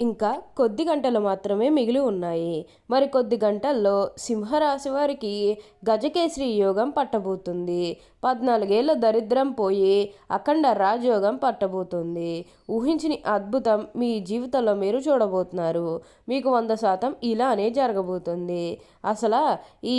ఇంకా కొద్ది గంటలు మాత్రమే మిగిలి ఉన్నాయి. మరి కొద్ది గంటల్లో సింహరాశి వారికి గజకేశ్రీ యోగం పట్టబోతుంది. పద్నాలుగేళ్ళ దరిద్రం పోయి అఖండ రాజయోగం పట్టబోతుంది. ఊహించిన అద్భుతం మీ జీవితంలో మీరు చూడబోతున్నారు. మీకు వంద శాతం ఇలానే జరగబోతుంది. అసలు ఈ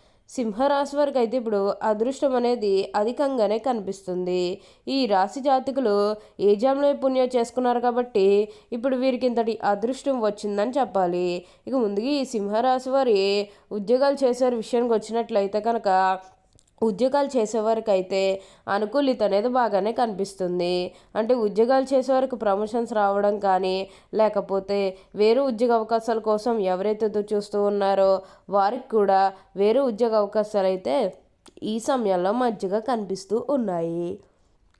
సింహరాశి వారికి అయితే ఇప్పుడు అదృష్టం అనేది అధికంగానే కనిపిస్తుంది. ఈ రాశి జాతకులు ఏ జామ్లో పుణ్యం చేసుకున్నారు కాబట్టి ఇప్పుడు వీరికి ఇంతటి అదృష్టం వచ్చిందని చెప్పాలి. ఇక ముందుగా ఈ సింహరాశి వారి ఉద్యోగాలు చేసే విషయానికి వచ్చినట్లయితే కనుక ఉద్యోగాలు చేసేవారికి అయితే అనుకూలిత అనేది బాగానే కనిపిస్తుంది. అంటే ఉద్యోగాలు చేసేవారికి ప్రమోషన్స్ రావడం కానీ లేకపోతే వేరే ఉద్యోగ అవకాశాల కోసం ఎవరైతే చూస్తూ ఉన్నారో వారికి కూడా వేరే ఉద్యోగ అవకాశాలు అయితే ఈ సమయంలో మంచిగా కనిపిస్తూ ఉన్నాయి.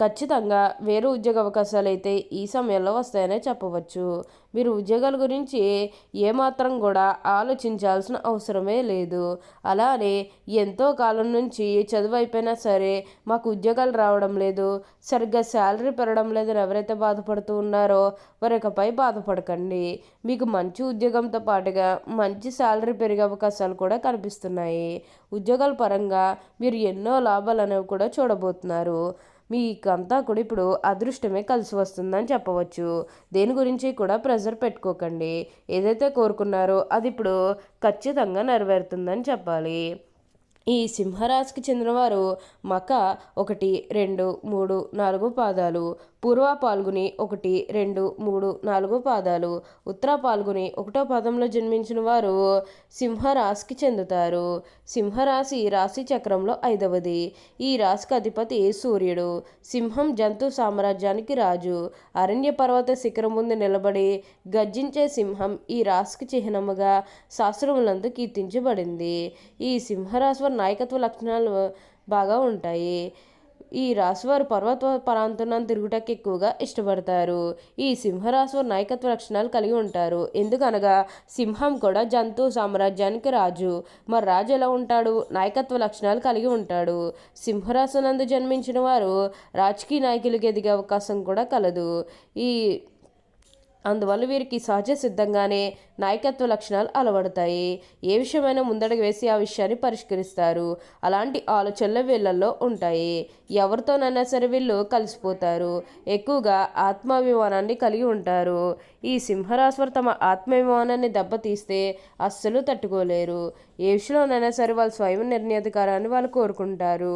ఖచ్చితంగా వేరే ఉద్యోగ అవకాశాలు అయితే ఈ సమయంలో వస్తాయనే చెప్పవచ్చు. మీరు ఉద్యోగాల గురించి ఏమాత్రం కూడా ఆలోచించాల్సిన అవసరమే లేదు. అలానే ఎంతో కాలం నుంచి చదువు అయిపోయినా సరే మాకు ఉద్యోగాలు రావడం లేదు. సరిగ్గా శాలరీ పెరగడం లేదని ఎవరైతే బాధపడుతూ ఉన్నారో వారికపై బాధపడకండి. మీకు మంచి ఉద్యోగంతో పాటుగా మంచి శాలరీ పెరిగే అవకాశాలు కూడా కనిపిస్తున్నాయి. ఉద్యోగాల పరంగా మీరు ఎన్నో లాభాలు అనేవి కూడా చూడబోతున్నారు. మీకంతా కూడా ఇప్పుడు అదృష్టమే కలిసి వస్తుందని చెప్పవచ్చు. దేని గురించి కూడా ప్రెజర్ పెట్టుకోకండి. ఏదైతే కోరుకున్నారో అది ఇప్పుడు ఖచ్చితంగా నెరవేరుతుందని చెప్పాలి. ఈ సింహరాశికి చెందినవారు మక ఒకటి రెండు మూడు నాలుగు పాదాలు. పూర్వ పాల్గొని ఒకటి రెండు మూడు నాలుగు పాదాలు. ఉత్తర పాల్గొని ఒకటో పదంలో జన్మించిన వారు సింహరాశికి చెందుతారు. సింహరాశి రాశి చక్రంలో ఐదవది. ఈ రాశికి అధిపతి సూర్యుడు. సింహం జంతు సామ్రాజ్యానికి రాజు. అరణ్య పర్వత శిఖరం ముందు నిలబడి గర్జించే సింహం ఈ రాశికి చిహ్నముగా శాస్త్రములందు కీర్తించబడింది. ఈ సింహరాశి వారి నాయకత్వ లక్షణాలు బాగా ఉంటాయి. ఈ రాశివారు పర్వత ప్రాంతం తిరుగుటకు ఎక్కువగా ఇష్టపడతారు. ఈ సింహరాశివారు నాయకత్వ లక్షణాలు కలిగి ఉంటారు. ఎందుకనగా సింహం కూడా జంతు సామ్రాజ్యానికి రాజు. మరి రాజు ఎలా ఉంటాడు? నాయకత్వ లక్షణాలు కలిగి ఉంటాడు. సింహరాశి నందు జన్మించిన వారు రాజకీయ నాయకులకు ఎదిగే అవకాశం కూడా కలదు. ఈ అందువల్ల వీరికి సహజ సిద్ధంగానే నాయకత్వ లక్షణాలు అలవడతాయి. ఏ విషయమైనా ముందడుగు వేసి ఆ విషయాన్ని పరిష్కరిస్తారు. అలాంటి ఆలోచనలు వీళ్ళల్లో ఉంటాయి. ఎవరితోనైనా సరే వీళ్ళు కలిసిపోతారు. ఎక్కువగా ఆత్మాభిమానాన్ని కలిగి ఉంటారు. ఈ సింహరాశ్వరు తమ ఆత్మాభిమానాన్ని దెబ్బతీస్తే అస్సలు తట్టుకోలేరు. ఏ విషయంలోనైనా సరే వాళ్ళు స్వయం నిర్ణయాధికారాన్ని వాళ్ళు కోరుకుంటారు.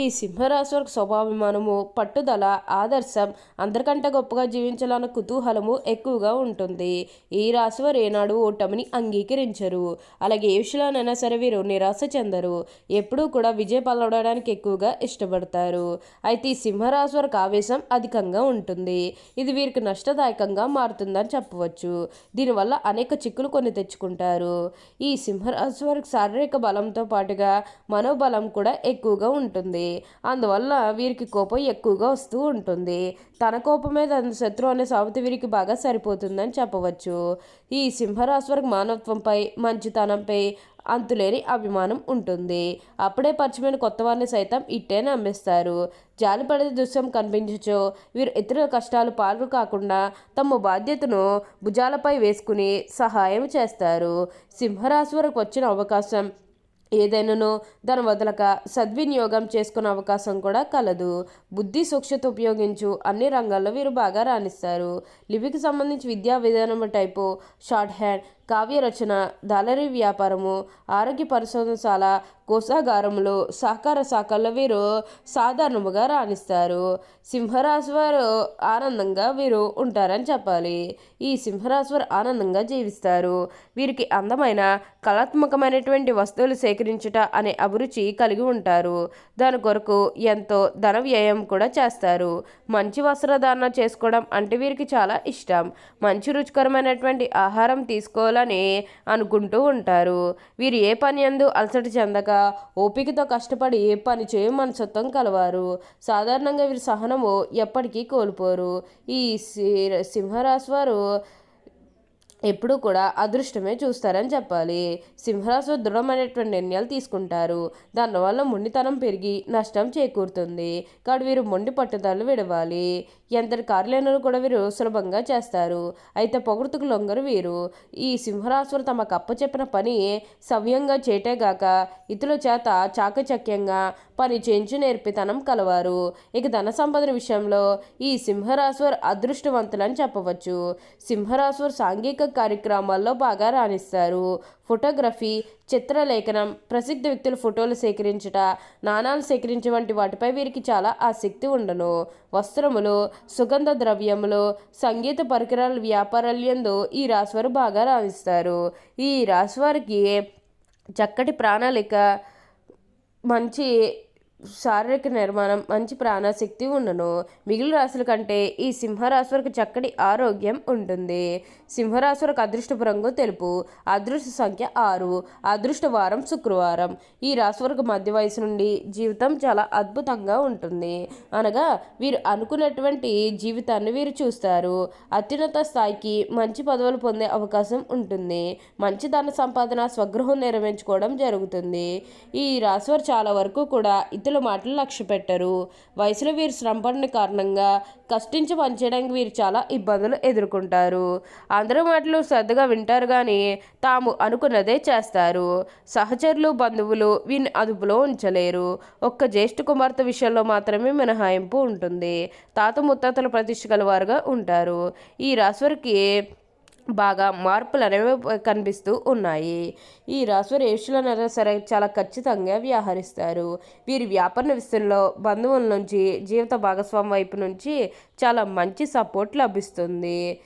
ఈ సింహరాశి వారికి స్వభాభిమానము పట్టుదల ఆదర్శం అందరికంటే గొప్పగా జీవించాలన్న కుతూహలము ఎక్కువగా ఉంటుంది. ఈ రాశి వారు ఏనాడు ఓటమిని అంగీకరించరు. అలాగే ఏ విషయంలోనైనా సరే వీరు నిరాశ చెందరు. ఎప్పుడూ కూడా విజయ పలవడానికి ఎక్కువగా ఇష్టపడతారు. అయితే ఈ సింహరాశి వారికి ఆవేశం అధికంగా ఉంటుంది. ఇది వీరికి నష్టదాయకంగా మారుతుందని చెప్పవచ్చు. దీనివల్ల అనేక చిక్కులు కొన్ని తెచ్చుకుంటారు. ఈ సింహరాశి వారికి శారీరక బలంతో పాటుగా మనోబలం కూడా ఎక్కువగా ఉంటుంది. అందువల్ల వీరికి కోపం ఎక్కువగా వస్తూ ఉంటుంది. తన కోపమే తన శత్రు అనే సామెత వీరికి బాగా సరిపోతుందని చెప్పవచ్చు. ఈ సింహరాశి వారికి మానవత్వంపై మంచితనంపై అంతులేని అభిమానం ఉంటుంది. అప్పుడే పరిచయమైన కొత్త వారిని సైతం ఇట్టే నమ్మిస్తారు. జాలిపడే దృశ్యం కనిపించచో వీరు ఇతరుల కష్టాలు పాలు కాకుండా తమ బాధ్యతను భుజాలపై వేసుకుని సహాయం చేస్తారు. సింహరాశి వరకు వచ్చిన అవకాశం ఏదైనానో దాని వదలక సద్వినియోగం చేసుకునే అవకాశం కూడా కలదు. బుద్ధి సూక్ష్మత ఉపయోగించు అన్ని రంగాల్లో వీరు బాగా రాణిస్తారు. లిపికి సంబంధించి విద్యా విధానం టైపు షార్ట్ హ్యాండ్ కావ్య రచన దాలరీ వ్యాపారము ఆరోగ్య పరిశోధనశాల కోసాగారములు సహకార శాఖల్లో వీరు సాధారణముగా రాణిస్తారు. సింహరాశి వారు ఆనందంగా వీరు ఉంటారని చెప్పాలి. ఈ సింహరాశి వారు ఆనందంగా జీవిస్తారు. వీరికి అందమైన కళాత్మకమైనటువంటి వస్తువులు సేకరించుట అనే అభిరుచి కలిగి ఉంటారు. దాని కొరకు ఎంతో ధన వ్యయం కూడా చేస్తారు. మంచి వస్త్రధారణ చేసుకోవడం అంటే వీరికి చాలా ఇష్టం. మంచి రుచికరమైనటువంటి ఆహారం తీసుకోవాలని అని అనుకుంటూ ఉంటారు. వీరు ఏ పని అందు అలసట చెందక ఓపికతో కష్టపడి ఏ పని చేయ మనసత్వం కలవారు. సాధారణంగా వీరి సహనము ఎప్పటికీ కోల్పోరు. ఈ సింహరాశి వారు ఎప్పుడూ కూడా అదృష్టమే చూస్తారని చెప్పాలి. సింహరాశి దృఢమైనటువంటి నిర్ణయాలు తీసుకుంటారు. దానివల్ల మొండితనం పెరిగి నష్టం చేకూరుతుంది. కాబట్టి వీరు మొండి పట్టుదలలు విడవాలి. ఎంతటి కార్యాలయాలను కూడా వీరు సులభంగా చేస్తారు. అయితే పొగడుతుకు లొంగరు వీరు. ఈ సింహరాశులు తమకు అప్పచెప్పిన పని సవ్యంగా చేటేగాక ఇతరుల చేత చాకచక్యంగా పని చేయించి నేర్పితనం కలవారు. ఇక ధన సంపద విషయంలో ఈ సింహరాశివారు అదృష్టవంతులని చెప్పవచ్చు. సింహరాశివారు సాంఘిక కార్యక్రమాల్లో బాగా రాణిస్తారు. ఫోటోగ్రఫీ చిత్రలేఖనం ప్రసిద్ధ వ్యక్తుల ఫోటోలు సేకరించుట నాణాలు సేకరించే వంటి వాటిపై వీరికి చాలా ఆసక్తి ఉండను. వస్త్రములు సుగంధ ద్రవ్యములు సంగీత పరికరాల వ్యాపారాలందు ఈ రాశివారు బాగా రాణిస్తారు. ఈ రాశివారికి చక్కటి ప్రణాళిక మంచి శారీరక నిర్మాణం మంచి ప్రాణశక్తి ఉండను. మిగిలిన రాశుల కంటే ఈ సింహరాశి వరకు చక్కటి ఆరోగ్యం ఉంటుంది. సింహరాశి వరకు అదృష్టపు రంగు తెలుపు అదృష్ట సంఖ్య ఆరు అదృష్ట వారం శుక్రవారం. ఈ రాశి వరకు మధ్య వయసు నుండి జీవితం చాలా అద్భుతంగా ఉంటుంది. అనగా వీరు అనుకున్నటువంటి జీవితాన్ని వీరు చూస్తారు. అత్యున్నత స్థాయికి మంచి పదవులు పొందే అవకాశం ఉంటుంది. మంచి ధన సంపాదన స్వగృహం నిర్వహించుకోవడం జరుగుతుంది. ఈ రాశివారు చాలా వరకు కూడా ఇతర వ్యక్తుల మాటలు లక్ష్య పెట్టరు. వయసులో వీరు శ్రమపడిన కారణంగా కష్టించి పనిచేయడానికి వీరు చాలా ఇబ్బందులు ఎదుర్కొంటారు. అందరూ మాటలు శ్రద్ధగా వింటారు కానీ తాము అనుకున్నదే చేస్తారు. సహచరులు బంధువులు వీరిని అదుపులో ఉంచలేరు. ఒక్క జ్యేష్ఠ కుమార్తె విషయంలో మాత్రమే మినహాయింపు ఉంటుంది. తాత ముత్తాతల ప్రతిష్ట గలవారుగా ఉంటారు. ఈ రాశివారికి బాగా మార్పులు అనేవి కనిపిస్తూ ఉన్నాయి. ఈ రాశివారి ఏషులనైనా సరే చాలా ఖచ్చితంగా వ్యవహరిస్తారు. వీరి వ్యాపార విషయంలో బంధువుల నుంచి జీవిత భాగస్వామి వైపు నుంచి చాలా మంచి సపోర్ట్ లభిస్తుంది.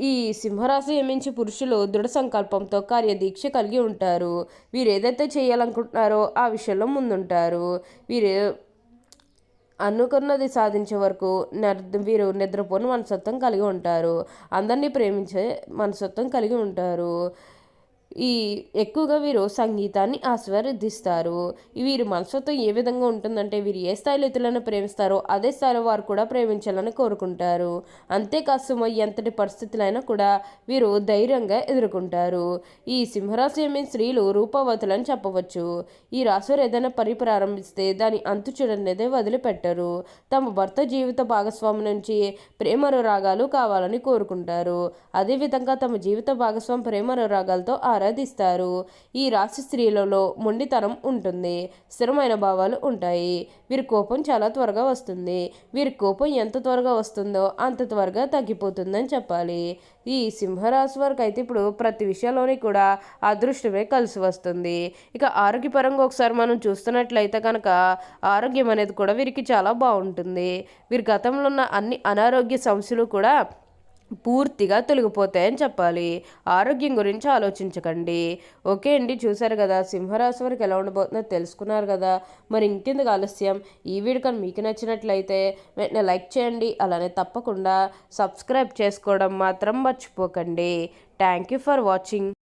ఈ సింహరాశి మించి పురుషులు దృఢ సంకల్పంతో కార్యదీక్ష కలిగి ఉంటారు. వీరు ఏదైతే చేయాలనుకుంటున్నారో ఆ విషయంలో ముందుంటారు. వీరు అనుకున్నది సాధించే వరకు వీరు నిద్రపోని మనసత్వం కలిగి ఉంటారు. అందరినీ ప్రేమించే మనసత్వం కలిగి ఉంటారు. ఈ ఎక్కువగా వీరు సంగీతాన్ని ఆస్వాదిస్తారు వీరి మనస్తత్వం ఏ విధంగా ఉంటుందంటే వీరు ఏ స్థాయిలో ఇతరులను ప్రేమిస్తారో అదే స్థాయిలో వారు కూడా ప్రేమించాలని కోరుకుంటారు. అంతేకాదు ఎంతటి పరిస్థితులైనా కూడా వీరు ధైర్యంగా ఎదుర్కొంటారు. ఈ సింహరాశి ఏమి స్త్రీలు రూపవతులని చెప్పవచ్చు. ఈ రాశివారు ఏదైనా పని ప్రారంభిస్తే దాని అంతు చూడనేదే వదిలిపెట్టరు. తమ భర్త జీవిత భాగస్వామి నుంచి ప్రేమనురాగాలు కావాలని కోరుకుంటారు. అదేవిధంగా తమ జీవిత భాగస్వామి ప్రేమనురాగాలతో ఆ ఆరాధిస్తారు. ఈ రాశి స్త్రీలలో మొండితనం ఉంటుంది. స్థిరమైన భావాలు ఉంటాయి. వీరి కోపం చాలా త్వరగా వస్తుంది. వీరి కోపం ఎంత త్వరగా వస్తుందో అంత త్వరగా తగ్గిపోతుందని చెప్పాలి. ఈ సింహరాశి వారికి అయితే ఇప్పుడు ప్రతి విషయంలోని కూడా అదృష్టమే కలిసి వస్తుంది. ఇక ఆరోగ్యపరంగా ఒకసారి మనం చూస్తున్నట్లయితే కనుక ఆరోగ్యం అనేది కూడా వీరికి చాలా బాగుంటుంది. వీరి గతంలో ఉన్న అన్ని అనారోగ్య సమస్యలు కూడా పూర్తిగా తొలగిపోతాయని చెప్పాలి. ఆరోగ్యం గురించి ఆలోచించకండి. ఓకే అండి చూసారు కదా సింహరాశి వరకు ఎలా ఉండబోతుందో తెలుసుకున్నారు కదా. మరి ఇంకెందుకు ఆలస్యం? ఈ వీడియో కానీ మీకు నచ్చినట్లయితే వెంటనే లైక్ చేయండి అలానే తప్పకుండా సబ్స్క్రైబ్ చేసుకోవడం మాత్రం మర్చిపోకండి. Thank you for watching.